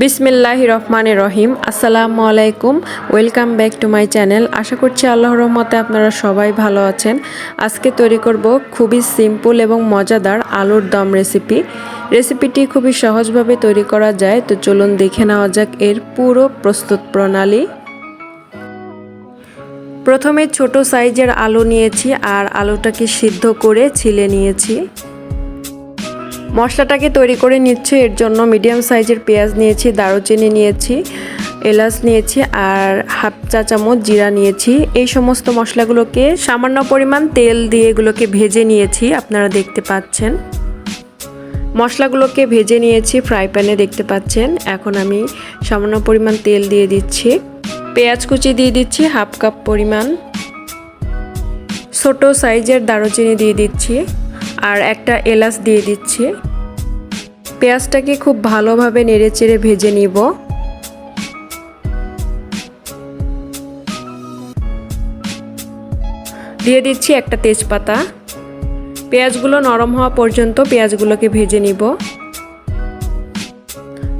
বিসমিল্লাহ রহমান রহিম। আসসালামু আলাইকুম। Welcome back to my channel. আশা করছি আল্লাহর রহমতে আপনারা সবাই ভালো আছেন। আজকে তৈরি করব খুবই সিম্পল এবং মজাদার আলুর দম রেসিপি। রেসিপিটি খুবই সহজভাবে তৈরি করা যায়। তো চলুন দেখে নেওয়া যাক এর পুরো প্রস্তুত প্রণালী। প্রথমে ছোট সাইজের আলু নিয়েছি আর আলুটাকে সিদ্ধ করে ছিলে নিয়েছি। মশলাটাকে তৈরি করে নিচ্ছে। এর জন্য মিডিয়াম সাইজের পেঁয়াজ নিয়েছি, দারুচিনি নিয়েছি, এলাচ নিয়েছি আর হাফ চা চামচ জিরা নিয়েছি। এই সমস্ত মশলাগুলোকে সামান্য পরিমাণ তেল দিয়ে এগুলোকে ভেজে নিয়েছি, আপনারা দেখতে পাচ্ছেন। মশলাগুলোকে ভেজে নিয়েছি, ফ্রাই প্যানে দেখতে পাচ্ছেন। এখন আমি সামান্য পরিমাণ তেল দিয়ে দিচ্ছি। পেঁয়াজ কুচি দিয়ে দিচ্ছি, হাফ কাপ পরিমাণ। ছোট সাইজের দারুচিনি দিয়ে দিচ্ছি আর একটা এলাচ দিয়ে দিচ্ছি। পেঁয়াজটাকে খুব ভালোভাবে নেড়ে চেড়ে ভেজে নিব। দিয়ে দিচ্ছি একটা তেজপাতা। পেঁয়াজগুলো নরম হওয়া পর্যন্ত পেঁয়াজগুলোকে ভেজে নিব।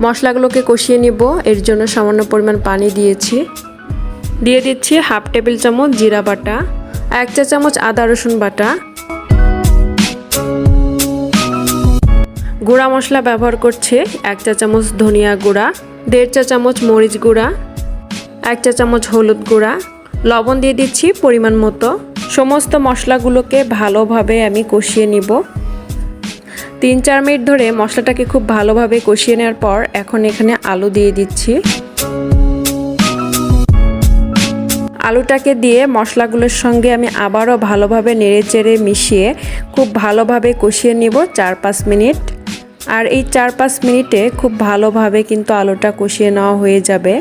মশলাগুলোকে কষিয়ে নিব, এর জন্য সামান্য পরিমাণ পানি দিয়েছি। দিয়ে দিচ্ছি হাফ টেবিল চামচ জিরা বাটা, এক চা চামচ আদা রসুন বাটা গুঁড়া মশলা ব্যবহার করছে, এক চা চামচ ধনিয়া গুঁড়া, দেড় চা চামচ মরিচ গুঁড়া, এক চা চামচ হলুদ গুঁড়া, লবণ দিয়ে দিচ্ছি পরিমাণ মতো। সমস্ত মশলাগুলোকে ভালোভাবে আমি কষিয়ে নিব। তিন চার মিনিট ধরে মশলাটাকে খুব ভালোভাবে কষিয়ে নেওয়ার পর এখন এখানে আলু দিয়ে দিচ্ছি। আলুটাকে দিয়ে মশলাগুলোর সঙ্গে আমি আবারও ভালোভাবে নেড়ে চেড়ে মিশিয়ে খুব ভালোভাবে কষিয়ে নিব চার পাঁচ মিনিট। আর এই চার পাঁচ মিনিটে খুব ভালোভাবে কিন্তু আলুটা কষিয়ে নেওয়া হয়ে যাবে।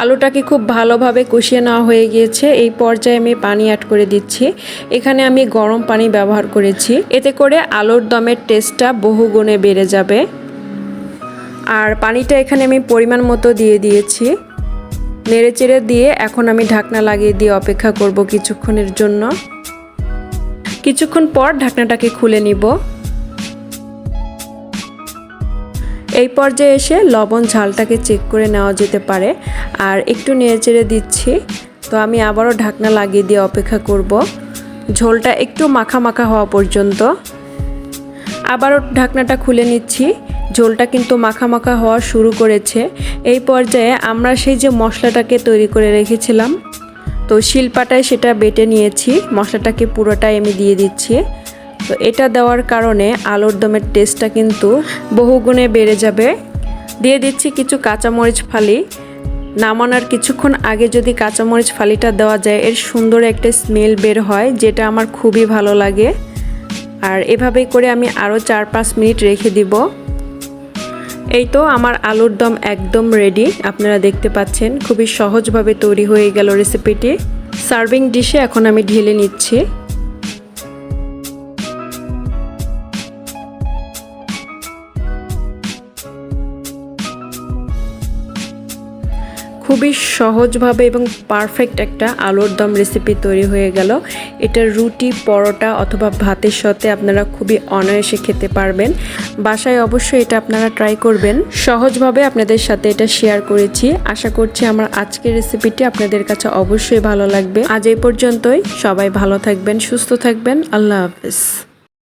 আলুটাকে খুব ভালোভাবে কষিয়ে নেওয়া হয়ে গিয়েছে। এই পর্যায়ে আমি পানি অ্যাড করে দিচ্ছি। এখানে আমি গরম পানি ব্যবহার করেছি। এতে করে আলুর দমের টেস্টটা বহু গুণে বেড়ে যাবে। আর পানিটা এখানে আমি পরিমাণ মতো দিয়ে দিয়েছি। নেড়ে চেড়ে দিয়ে এখন আমি ঢাকনা লাগিয়ে দিয়ে অপেক্ষা করব কিছুক্ষণের জন্য। কিছুক্ষণ পর ঢাকনাটাকে খুলে নিব। এই পর্যায়ে এসে লবণ ঝালটাকে চেক করে নেওয়া যেতে পারে। আর একটু নেড়ে চেড়ে দিচ্ছি। তো আমি আবারও ঢাকনা লাগিয়ে দিয়ে অপেক্ষা করব। ঝোলটা একটু মাখা মাখা হওয়া পর্যন্ত। আবারও ঢাকনাটা খুলে নিচ্ছি। ঝোলটা কিন্তু মাখা মাখা হওয়া শুরু করেছে। এই পর্যায়ে আমরা সেই যে মশলাটাকে তৈরি করে রেখেছিলাম, তো শিলপাটায় সেটা বেটে নিয়েছি, মশলাটাকে পুরোটাই আমি দিয়ে দিচ্ছি। তো এটা দেওয়ার কারণে আলুর দমের টেস্টটা কিন্তু বহুগুণে বেড়ে যাবে। দিয়ে দিচ্ছি কিছু কাঁচামরিচ ফালি। নামানোর কিছুক্ষণ আগে যদি কাঁচামরিচ ফালিটা দেওয়া যায়, এর সুন্দর একটা স্মেল বের হয়, যেটা আমার খুবই ভালো লাগে। আর এভাবেই করে আমি আরও চার পাঁচ মিনিট রেখে দিব। এই তো আমার আলুর দম একদম রেডি আপনারা দেখতে পাচ্ছেন, খুবই সহজভাবে তৈরি হয়ে গেল রেসিপিটি সার্ভিং ডিশে এখন আমি ঢেলে নিচ্ছি। খুবই সহজভাবে এবং পারফেক্ট একটা আলুর দম রেসিপি তৈরি হয়ে গেল। এটা রুটি, পরোটা অথবা ভাতের সাথে আপনারা খুবই অনায়াসে খেতে পারবেন। বাসায় অবশ্যই এটা আপনারা ট্রাই করবেন। সহজভাবে আপনাদের সাথে এটা শেয়ার করেছি। আশা করছি আমার আজকের রেসিপিটি আপনাদের কাছে অবশ্যই ভালো লাগবে। আজ এই পর্যন্তই। সবাই ভালো থাকবেন, সুস্থ থাকবেন। আল্লাহ হাফেজ।